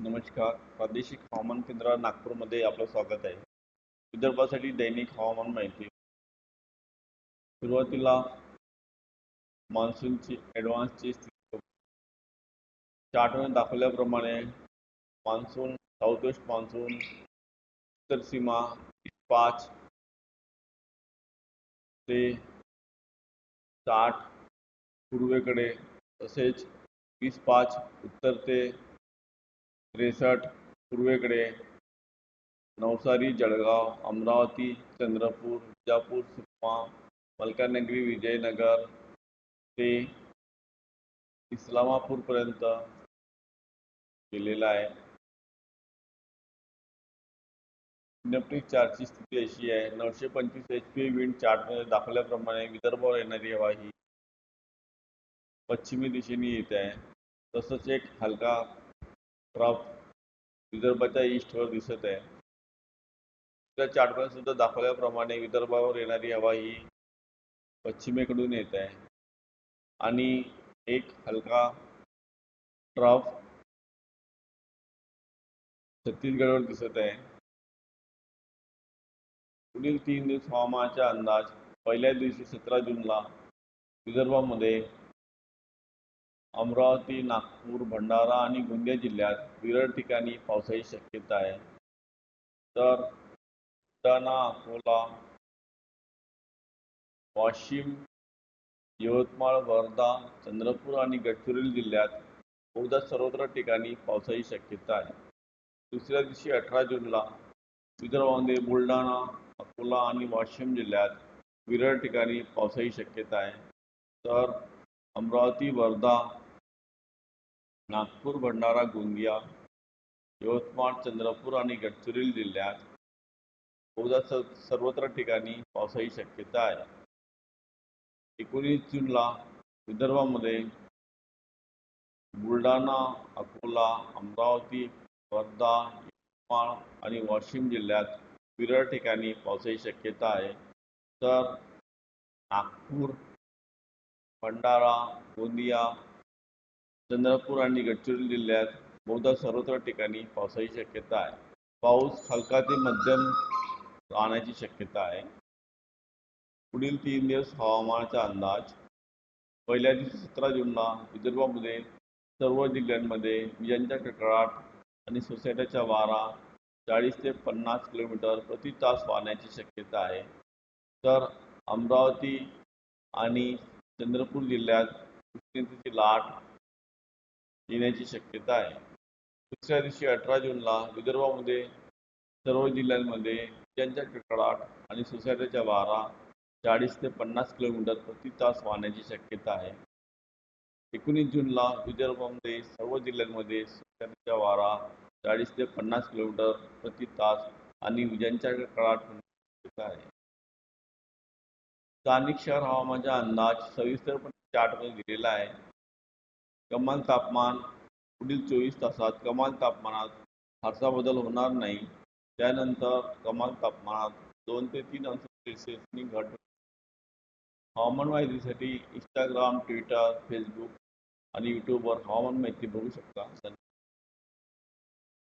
नमस्कार. प्रादेशिक हवामान केंद्र नागपूरमध्ये आपलं स्वागत आहे. विदर्भासाठी दैनिक हवामान माहिती. सुरुवातीला मान्सूनची ॲडव्हान्सची स्थिती चार्टमध्ये दाखवल्याप्रमाणे मान्सून साऊथ वेस्ट मान्सून उत्तर सीमा पाच ते साठ पूर्वेकडे तसेच वीस पाच उत्तर ते त्रेसष्ट पूर्वेकडे नवसारी, जळगाव, अमरावती, चंद्रपूर, विजापूर, सुकमा, मलकानगिरी, विजयनगर ते इस्लामापूरपर्यंत गेलेला आहे. सिनेप्टिक चार्टची स्थिती अशी आहे, नऊशे पंचवीस एच पी विंड चार्टमध्ये दाखवल्याप्रमाणे विदर्भावर येणारी हवा ही पश्चिमी दिशेने येत आहे. तसंच एक हलका ट्रफ विदर्भाच्या ईस्टवर दिसत आहे. त्या चार्टमध्ये सुद्धा दाखवल्याप्रमाणे विदर्भावर येणारी हवा ही पश्चिमेकडून येत आहे. आणि एक हलका ट्रफ छत्तीसगडवर दिसत आहे. पुढील तीन दिवस हवामानाचा अंदाज पहिल्या दिवशी सतरा जूनला विदर्भामध्ये अमरावती नागपूर भंडारा आणि गोंदिया जिल्ह्यात विरळ ठिकाणी पावसाची शक्यता आहे. तर बुलढाणा अकोला वाशिम यवतमाळ वर्धा चंद्रपूर आणि गडचिरोली जिल्ह्यात बहुधा सर्वत्र ठिकाणी पावसाची शक्यता आहे. दुसऱ्या दिवशी अठरा जूनला विदर्भामध्ये बुलढाणा अकोला आणि वाशिम जिल्ह्यात विरळ ठिकाणी पावसाची शक्यता आहे. तर अमरावती वर्धा नागपूर भंडारा गोंदिया यवतमाळ चंद्रपूर आणि गडचिरोली जिल्ह्यात उद्या स सर्वत्र ठिकाणी पावसाची शक्यता आहे. एकोणीस जूनला विदर्भामध्ये बुलढाणा अकोला अमरावती वर्धा यवतमाळ आणि वाशिम जिल्ह्यात विरळ ठिकाणी पावसाची शक्यता आहे. तर नागपूर भंडारा गोंदिया चंद्रपूर आणि गडचिरोली जिल्ह्यात बहुधा सर्वत्र ठिकाणी पावसाची शक्यता आहे. पाऊस हलका ते मध्यम राहण्याची शक्यता आहे. पुढील तीन दिवस हवामानाचा अंदाज. पहिल्या दिवशी सतरा जूनला विदर्भामध्ये सर्व जिल्ह्यांमध्ये विजांच्या कडकडाट आणि सोसायट्याचा वारा चाळीस ते पन्नास किलोमीटर प्रति तास वाहण्याची शक्यता आहे. तर अमरावती आणि चंद्रपूर जिल्ह्यात उष्णतेची लाट येण्याची शक्यता आहे. दुसऱ्या दिवशी अठरा जूनला विदर्भामध्ये सर्व जिल्ह्यांमध्ये विजांच्या कडकडाट आणि सोसायटीच्या वारा चाळीस ते पन्नास किलोमीटर प्रति तास वाहण्याची शक्यता आहे. एकोणीस जूनला विदर्भामध्ये सर्व जिल्ह्यांमध्ये सोसायट्याचा वारा चाळीस ते पन्नास किलोमीटर प्रति तास आणि विजांच्या कडकडाट होण्याची शक्यता आहे. स्थानिक शहर हवामानाचा अंदाज सविस्तरपणे चार्टमध्ये दिलेला आहे. कमाल तापमान पुढील चोवीस तासात कमाल तापमानात फारसा बदल होणार नाही. त्यानंतर कमाल तापमानात दोन ते तीन अंश सेल्सिअसनी घट हवामान माहितीसाठी इंस्टाग्राम ट्विटर फेसबुक आणि यूट्यूबवर हवामान माहिती बघू शकता. धन्यवाद